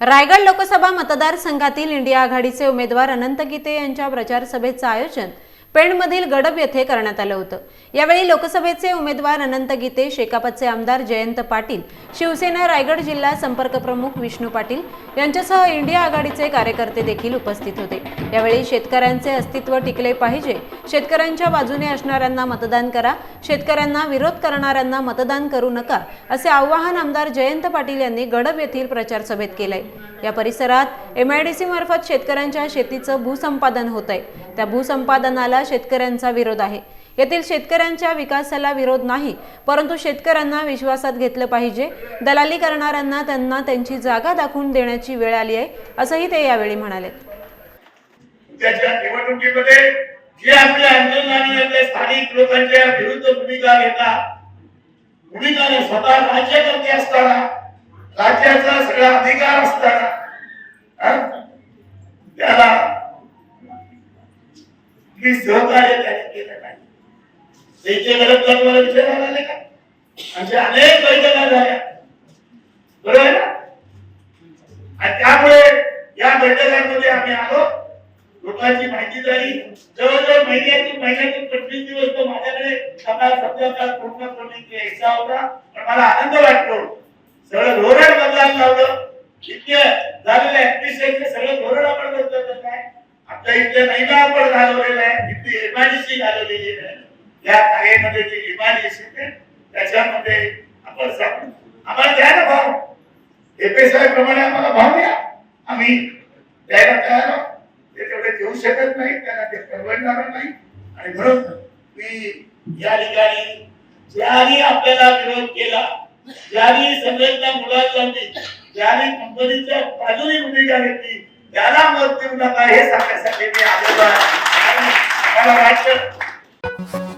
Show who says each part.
Speaker 1: रायगड लोकसभा मतदारसंघातील इंडिया आघाडीचे उमेदवार अनंत गीते यांच्या प्रचार सभेचं आयोजन पेणमधील गडब येथे करण्यात आलं होतं. यावेळी लोकसभेचे उमेदवार अनंत गीते शेकापचे आमदार जयंत पाटील शिवसेना रायगड जिल्हा संपर्क प्रमुख विष्णू पाटील यांच्यासह इंडिया आघाडीचे कार्यकर्ते देखील उपस्थित होते. यावेळी शेतकऱ्यांचे अस्तित्व टिकले पाहिजे. शेतकऱ्यांच्या बाजूने असणाऱ्यांना मतदान करा. शेतकऱ्यांना विरोध करणाऱ्यांना मतदान करू नका असे आवाहन आमदार जयंत पाटील यांनी गडब येथील प्रचार सभेत केलंय. या परिसरात एमआयडीसी मार्फत शेतकऱ्यांच्या शेतीचं भूसंपादन होत आहे त्या भूसंपादनाला शेतकऱ्यांचा विरोध आहे. येथील शेतकऱ्यांच्या विकासाला विरोध नाही परंतु शेतकऱ्यांना विश्वासात घेतलं पाहिजे. दलाली करणाऱ्यांना त्यांना त्यांची जागा दाखवून देण्याची वेळ आली आहे असंही ते यावेळी म्हणाले
Speaker 2: निवडणुकीमध्ये जे आपले आंदोलनाने आपल्या स्थानिक लोकांच्या विरुद्ध भूमिका घेतात भूमिकाने स्वतः राज्यकर्ते असताना राज्याचा सगळा अधिकार असताना हं? त्याला मी सहकार्य त्याने केलं नाही त्याचे गरज तुम्हाला विचारायला आले का? अशा अनेक बैठका झाल्या. बरोबर आहे ना? आणि त्यामुळे या बैठकांमध्ये आम्ही आलो. लोकांची माहिती झाली. जवळजवळ महिन्यातून महिन्यातून पंचवीस दिवस तो माझ्याकडे सकाळ सध्या पूर्ण करण्याची इच्छा होता. पण मला आनंद वाटतो. सगळं धोरण बदलायला लावलं. इतके झालेलं ऍडमिनिस्ट्रेशन सगळं धोरण आपण बदलत नाही आपल्या इथल्या महिला आपण घालवलेलं आहे. इथली एमआयडीसी घालवलेली आहे. या कार्यामध्ये जी एमआयडीसी आहे त्याच्यामध्ये आपण सांगू आम्हाला द्या ना भाव. एपीएसआय प्रमाणे आम्हाला भाव द्या. आम्ही द्यायला तयार आहोत. ते तेवढे देऊ शकत नाही त्यांना ते परवडणार नाही. आणि म्हणून मी या ठिकाणी ज्याने आपल्याला विरोध केला ज्याने संघटना मुलांना ज्याने कंपनीच्या बाजूने भूमिका घेतली त्याला मत देऊ नका हे सांगण्यासाठी मी आलेलो आहे. आणि मला वाटतं